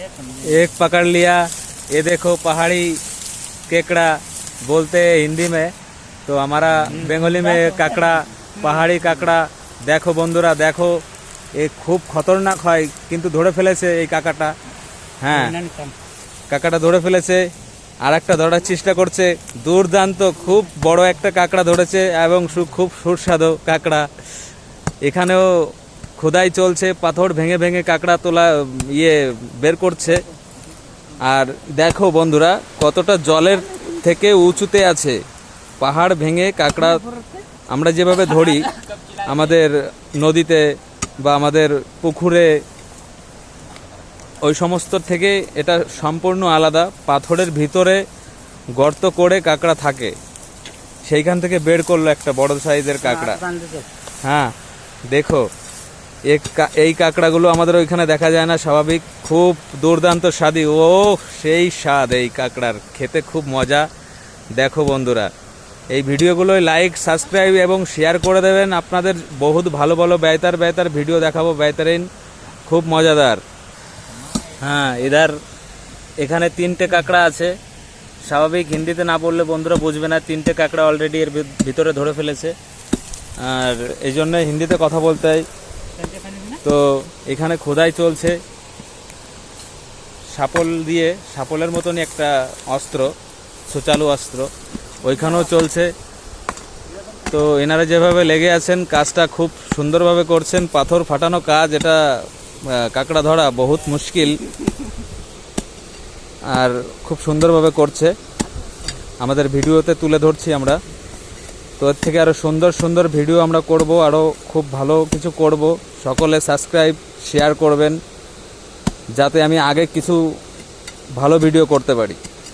एक पकड़ लिया ये देखो पहाड़ी केकड़ा बोलते हैं हिंदी में तो हमारा बंगाली में काकड़ा পাহাড়ি কাকড়া দেখো বন্ধুরা দেখো এ খুব খতরনাক হয় কিন্তু ধরে ফেলেছে এই কাকাটা হ্যাঁ কাকাটা ধরে ফেলেছে আর একটা ধরার চেষ্টা করছে দুর্দান্ত খুব বড় একটা কাঁকড়া ধরেছে এবং সু- খুব সুস্বাদু কাঁকড়া এখানেও খোদাই চলছে পাথর ভেঙে ভেঙে কাঁকড়া তোলা ইয়ে বের করছে। আর দেখো বন্ধুরা কতটা জলের থেকে উঁচুতে আছে। পাহাড় ভেঙে কাঁকড়া আমরা যেভাবে ধরি আমাদের নদীতে বা আমাদের পুকুরে ওই সমস্ত থেকে এটা সম্পূর্ণ আলাদা। পাথরের ভিতরে গর্ত করে কাঁকড়া থাকে। সেইখান থেকে বের করল একটা বড় সাইজের কাঁকড়া। হ্যাঁ দেখো এই কাঁকড়াগুলো আমাদের ওইখানে দেখা যায় না, স্বাভাবিক। খুব দুর্দান্ত স্বাদি ও, সেই স্বাদ এই কাঁকড়ার। খেতে খুব মজা। দেখো বন্ধুরা, এই ভিডিওগুলো লাইক সাবস্ক্রাইব এবং শেয়ার করে দেবেন। আপনাদের বহুত ভালো ভালো বেতার বেতার ভিডিও দেখাবো বেতারিন। খুব মজাদার। হ্যাঁ এদার এখানে তিনটে কাঁকড়া আছে। স্বাভাবিক, হিন্দিতে না বললে বন্ধুরা বুঝবে না। তিনটে কাঁকড়া অলরেডি এর ভিতরে ধরে ফেলেছে। আর এই জন্য হিন্দিতে কথা বলতে হয়। তো এখানে খোদাই চলছে। সাপল দিয়ে, সাপলের মতনই একটা অস্ত্র, সুচালু অস্ত্র, ওইখানেও চলছে। তো এনারা যেভাবে লেগে আছেন, কাজটা খুব সুন্দরভাবে করছেন। পাথর ফাটানো কাজ, এটা কাঁকড়া ধরা বহুত মুশকিল। আর খুব সুন্দরভাবে করছে। আমাদের ভিডিওতে তুলে ধরছি আমরা। তো এর থেকে আরও সুন্দর সুন্দর ভিডিও আমরা করব আরও খুব ভালো কিছু করব। সকলে সাবস্ক্রাইব শেয়ার করবেন, যাতে আমি আগে কিছু ভালো ভিডিও করতে পারি।